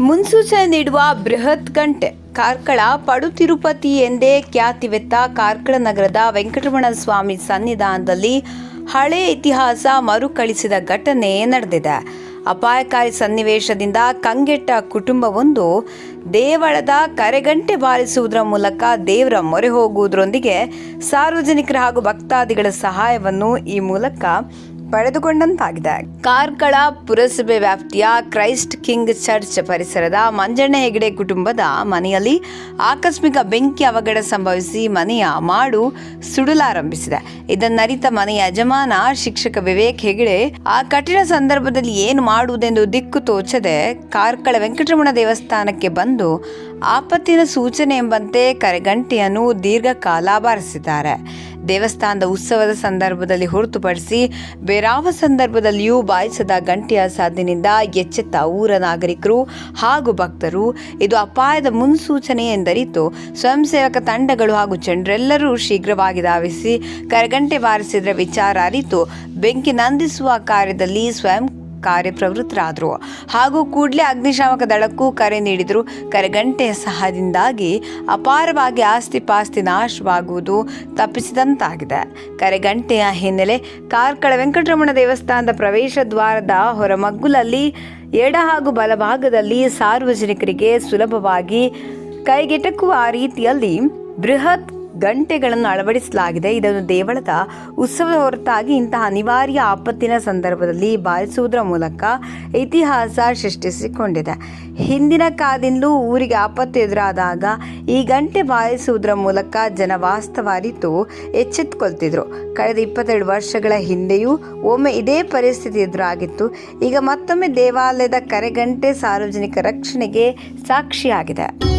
ಮುನ್ಸೂಚನೆ ನೀಡುವ ಬೃಹತ್ ಗಂಟೆ. ಕಾರ್ಕಳ ಪಡು ತಿರುಪತಿ ಎಂದೇ ಖ್ಯಾತಿವೆತ್ತ ಕಾರ್ಕಳ ನಗರದ ವೆಂಕಟರಮಣ ಸ್ವಾಮಿ ಸನ್ನಿಧಾನದಲ್ಲಿ ಹಳೆ ಇತಿಹಾಸ ಮರುಕಳಿಸಿದ ಘಟನೆ ನಡೆದಿದೆ. ಅಪಾಯಕಾರಿ ಸನ್ನಿವೇಶದಿಂದ ಕಂಗೆಟ್ಟ ಕುಟುಂಬವೊಂದು ದೇವಳದ ಕರೆಗಂಟೆ ಬಾರಿಸುವುದರ ಮೂಲಕ ದೇವರ ಮೊರೆ ಹೋಗುವುದರೊಂದಿಗೆ ಸಾರ್ವಜನಿಕರ ಹಾಗೂ ಭಕ್ತಾದಿಗಳ ಸಹಾಯವನ್ನು ಈ ಮೂಲಕ ಪಡೆದುಕೊಂಡಂತಾಗಿದೆ. ಕಾರ್ಕಳ ಪುರಸಭೆ ವ್ಯಾಪ್ತಿಯ ಕ್ರೈಸ್ಟ್ ಕಿಂಗ್ ಚರ್ಚ್ ಪರಿಸರದ ಮಂಜಣ್ಣ ಹೆಗಡೆ ಕುಟುಂಬದ ಮನೆಯಲ್ಲಿ ಆಕಸ್ಮಿಕ ಬೆಂಕಿ ಅವಘಡ ಸಂಭವಿಸಿ ಮನೆಯ ಮಾಡು ಸುಡಲಾರಂಭಿಸಿದೆ. ಇದನ್ನರಿತ ಮನೆಯ ಯಜಮಾನ ಶಿಕ್ಷಕ ವಿವೇಕ್ ಹೆಗಡೆ, ಆ ಕಠಿಣ ಸಂದರ್ಭದಲ್ಲಿ ಏನು ಮಾಡುವುದೆಂದು ದಿಕ್ಕು ತೋಚದೆ ಕಾರ್ಕಳ ವೆಂಕಟರಮಣ ದೇವಸ್ಥಾನಕ್ಕೆ ಬಂದು ಆಪತ್ತಿನ ಸೂಚನೆ ಎಂಬಂತೆ ಕರೆಗಂಟೆಯನ್ನು ದೀರ್ಘಕಾಲ ಬಾರಿಸಿದ್ದಾರೆ. ದೇವಸ್ಥಾನದ ಉತ್ಸವದ ಸಂದರ್ಭದಲ್ಲಿ ಹೊರತುಪಡಿಸಿ ಬೇರಾವ ಸಂದರ್ಭದಲ್ಲಿಯೂ ಬಾಯಿಸದ ಗಂಟೆಯ ಸಾಧ್ಯನಿಂದ ಎಚ್ಚೆತ್ತ ಊರ ನಾಗರಿಕರು ಹಾಗೂ ಭಕ್ತರು. ಇದು ಅಪಾಯದ ಮುನ್ಸೂಚನೆ ಎಂದರಿತು. ಸ್ವಯಂ ಸೇವಕ ತಂಡಗಳು ಹಾಗೂ ಜನರೆಲ್ಲರೂ ಶೀಘ್ರವಾಗಿ ಧಾವಿಸಿ ಕರಗಂಟೆ ಬಾರಿಸಿದ್ರ ವಿಚಾರ ಅರಿತು. ಬೆಂಕಿ ನಂದಿಸುವ ಕಾರ್ಯದಲ್ಲಿ ಸ್ವಯಂ ಕಾರ್ಯಪ್ರವೃತ್ತರಾದರು. ಹಾಗೂ ಕೂಡಲೇ ಅಗ್ನಿಶಾಮಕ ದಳಕ್ಕೂ ಕರೆ ನೀಡಿದರು. ಕರೆಗಂಟೆಯ ಸಹಾಯದಿಂದಾಗಿ ಅಪಾರವಾಗಿ ಆಸ್ತಿ ಪಾಸ್ತಿ ನಾಶವಾಗುವುದು ತಪ್ಪಿಸಿದಂತಾಗಿದೆ. ಕರೆಗಂಟೆಯ ಹಿನ್ನೆಲೆ ಕಾರ್ಕಳ ವೆಂಕಟರಮಣ ದೇವಸ್ಥಾನದ ಪ್ರವೇಶ ದ್ವಾರದ ಹೊರಮಗ್ಗುಲಲ್ಲಿ ಎಡ ಹಾಗೂ ಬಲಭಾಗದಲ್ಲಿ ಸಾರ್ವಜನಿಕರಿಗೆ ಸುಲಭವಾಗಿ ಕೈಗೆಟಕುವ ರೀತಿಯಲ್ಲಿ ಬೃಹತ್ ಗಂಟೆಗಳನ್ನು ಅಳವಡಿಸಲಾಗಿದೆ. ಇದನ್ನು ದೇವಳದ ಉತ್ಸವದ ಹೊರತಾಗಿ ಇಂತಹ ಅನಿವಾರ್ಯ ಆಪತ್ತಿನ ಸಂದರ್ಭದಲ್ಲಿ ಬಾರಿಸುವುದರ ಮೂಲಕ ಇತಿಹಾಸ ಸೃಷ್ಟಿಸಿಕೊಂಡಿದೆ. ಹಿಂದಿನ ಕಾಲದಿಂದಲೂ ಊರಿಗೆ ಆಪತ್ತು ಎದುರಾದಾಗ ಈ ಗಂಟೆ ಬಾರಿಸುವುದರ ಮೂಲಕ ಜನ ವಾಸ್ತವ ಅರಿತು ಎಚ್ಚೆತ್ತುಕೊಳ್ತಿದ್ರು ಕಳೆದ ಇಪ್ಪತ್ತೆರಡು ವರ್ಷಗಳ ಹಿಂದೆಯೂ ಒಮ್ಮೆ ಇದೇ ಪರಿಸ್ಥಿತಿ ಎದುರಾಗಿತ್ತು. ಈಗ ಮತ್ತೊಮ್ಮೆ ದೇವಾಲಯದ ಕರೆಗಂಟೆ ಸಾರ್ವಜನಿಕ ರಕ್ಷಣೆಗೆ ಸಾಕ್ಷಿಯಾಗಿದೆ.